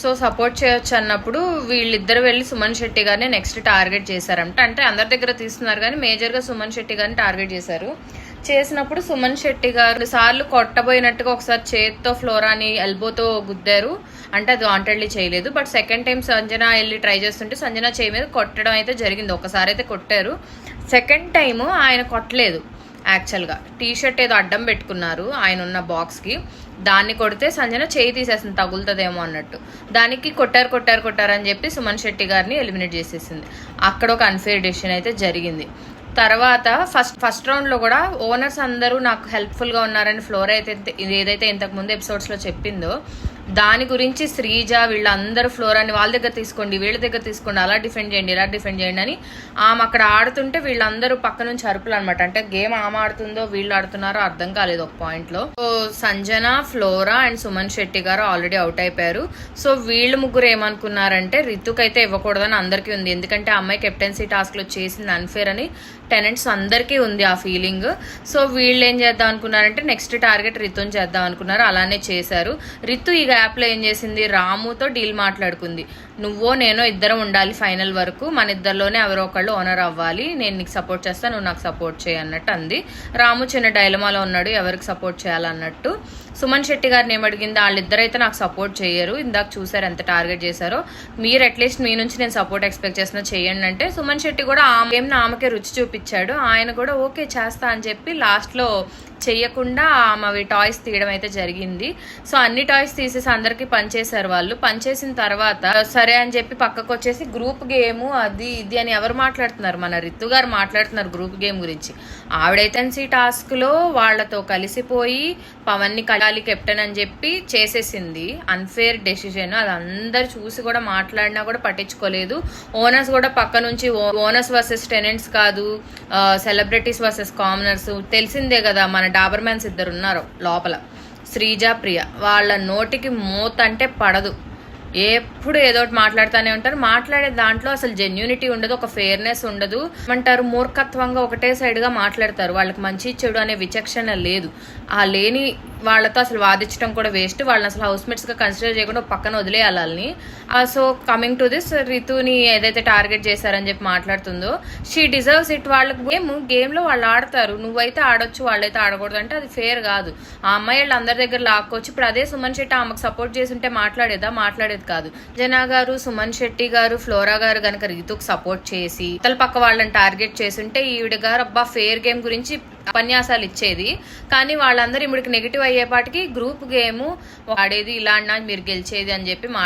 So support చేయొచ్చు అన్నప్పుడు వీళ్ళిద్దరు వెళ్ళి సుమన్ శెట్టి గారిని నెక్స్ట్ టార్గెట్ చేశారంట. అంటే అందరి దగ్గర తీస్తున్నారు కానీ మేజర్గా సుమన్ శెట్టి గారిని టార్గెట్ చేశారు. చేసినప్పుడు సుమన్ శెట్టి గారు సార్లు కొట్టబోయినట్టుగా ఒకసారి చేత్తో ఫ్లోరాని ఎల్బోతో గుద్దారు. అంటే అది వాంటెడ్లీ చేయలేదు. బట్ సెకండ్ టైం సంజన వెళ్ళి ట్రై చేస్తుంటే సంజన చేయి మీద కొట్టడం అయితే జరిగింది. ఒకసారి అయితే కొట్టారు. సెకండ్ టైము ఆయన కొట్టలేదు. యాక్చువల్గా టీ షర్ట్ ఏదో అడ్డం పెట్టుకున్నారు ఆయన ఉన్న బాక్స్కి. దాన్ని కొడితే సంజన చేయి తీసేసింది తగులుతుందేమో అన్నట్టు. దానికి కొట్టారు కొట్టారు కొట్టారు అని చెప్పి సుమన్ శెట్టి గారిని ఎలిమినేట్ చేసేసింది. అక్కడ ఒక అన్ఫేర్ డెసిషన్ అయితే జరిగింది. తర్వాత ఫస్ట్ ఫస్ట్ రౌండ్లో కూడా ఓనర్స్ అందరూ నాకు హెల్ప్ఫుల్గా ఉన్నారని ఫ్లోర్ అయితే ఏదైతే ఇంతకు ముందు ఎపిసోడ్స్లో చెప్పిందో దాని గురించి శ్రీజ వీళ్ళందరూ ఫ్లోర్ అని వాళ్ళ దగ్గర తీసుకోండి వీళ్ళ దగ్గర తీసుకోండి అలా డిఫెండ్ చేయండి ఇలా డిఫెండ్ చేయండి అని ఆమె అక్కడ ఆడుతుంటే వీళ్ళందరూ పక్క నుంచి అరుపులు అనమాట అంటే గేమ్ ఆమె ఆడుతుందో వీళ్ళు ఆడుతున్నారో అర్థం కాలేదు ఒక పాయింట్లో so Sanjana Flora and Suman Shetty garu already out అయిపోయారు. సో వీళ్ళు ముగ్గురు ఏమనుకున్నారంటే రితుకైతే ఇవ్వకూడదని అందరికీ ఉంది. ఎందుకంటే ఆ అమ్మాయి కెప్టెన్సీ టాస్క్లో చేసింది అన్ఫేర్ అని టెనెంట్స్ అందరికీ ఉంది ఆ ఫీలింగ్. సో వీళ్ళు ఏం చేద్దాం అనుకున్నారంటే నెక్స్ట్ టార్గెట్ రితుని చేద్దాం అనుకున్నారు. అలానే చేశారు. రితు ఈ గ్యాప్లో ఏం చేసింది? రాముతో డీల్ మాట్లాడుకుంది. నువ్వో నేనో ఇద్దరం ఉండాలి ఫైనల్ వరకు. మన ఇద్దరిలోనే ఎవరో ఒకళ్ళు ఓనర్ అవ్వాలి. నేను నీకు సపోర్ట్ చేస్తాను నువ్వు నాకు సపోర్ట్ చేయి అన్నట్టు అంది. రాము చిన్న డైలమాలో ఉన్నాడు ఎవరికి సపోర్ట్ చేయాలన్నట్టు. సుమన్ శెట్టి గారిని ఏమడిగింది వాళ్ళిద్దరైతే నాకు సపోర్ట్ చేయరు. ఇందాక చూసారు ఎంత టార్గెట్ చేశారో. మీరు అట్లీస్ట్ మీ నుంచి నేను సపోర్ట్ ఎక్స్పెక్ట్ చేస్తున్నా చేయండి అంటే సుమన్ శెట్టి కూడా ఆమె ఆమెకే రుచి చూపించాడు. ఆయన కూడా ఓకే చేస్తా అని చెప్పి లాస్ట్లో చెయ్యకుండా ఆమె టాయ్స్ తీయడం అయితే జరిగింది. సో అన్ని టాయ్స్ తీసేసి అందరికీ పనిచేశారు వాళ్ళు. పనిచేసిన తర్వాత సరే సరే అని చెప్పి పక్కకు వచ్చేసి గ్రూప్ గేమ్ అది ఇది అని ఎవరు మాట్లాడుతున్నారు? మన రిత్తు గారు మాట్లాడుతున్నారు గ్రూప్ గేమ్ గురించి. ఆవిడైతెన్సీ టాస్క్లో వాళ్ళతో కలిసిపోయి పవన్ని కలాలి కెప్టెన్ అని చెప్పి చేసేసింది. Unfair decision. అది అందరు చూసి కూడా మాట్లాడినా కూడా పట్టించుకోలేదు. ఓనర్స్ కూడా పక్క నుంచి ఓనర్స్ వర్సెస్ టెనెంట్స్ కాదు సెలబ్రిటీస్ వర్సెస్ కామనర్స్. తెలిసిందే కదా మన డాబర్ మ్యాన్స్ ఇద్దరు ఉన్నారు లోపల. శ్రీజ ప్రియ. వాళ్ళ నోటికి మూత అంటే పడదు. ఎప్పుడు ఏదో ఒకటి మాట్లాడుతూనే ఉంటారు. మాట్లాడే దాంట్లో అసలు జెన్యూనిటీ ఉండదు ఒక ఫేర్నెస్ ఉండదు. అంటారు మూర్ఖత్వంగా ఒకటే సైడ్గా మాట్లాడతారు. వాళ్ళకి మంచి చెడు అనే విచక్షణ లేదు. ఆ లేని వాళ్ళతో అసలు వాదించడం కూడా వేస్ట్ వాళ్ళని అసలు హౌస్ కన్సిడర్ చేయకుండా పక్కన వదిలేయాలి వాళ్ళని. సో కమింగ్ టు దిస్ రితుని ఏదైతే టార్గెట్ చేశారని చెప్పి మాట్లాడుతుందో షీ డిజర్వ్స్ ఇట్ వాళ్ళకి గేమ్ గేమ్లో వాళ్ళు ఆడతారు. నువ్వైతే ఆడొచ్చు వాళ్ళైతే ఆడకూడదు అంటే అది ఫేర్ కాదు. ఆ అమ్మాయి వాళ్ళు అందరి దగ్గర లాక్కోవచ్చు ఇప్పుడు అదే సుమన్ శెట్టి ఆమెకు సపోర్ట్ చేసి ఉంటే మాట్లాడేదా? మాట్లాడేది కాదు. జనా గారు సుమన్ శెట్టి గారు ఫ్లోరా గారు గనక రీతుకు సపోర్ట్ చేసి తల పక్క వాళ్ళని టార్గెట్ చేసి ఉంటే ఈవిడ గారు అబ్బా ఫేర్ గేమ్ గురించి ఉపన్యాసాలు ఇచ్చేది. కానీ వాళ్ళందరూ ఇవిడికి నెగిటివ్ అయ్యేపాటికి గ్రూప్ గేమ్ ఆడేది ఇలా అన్నా మీరు గెలిచేది అని చెప్పి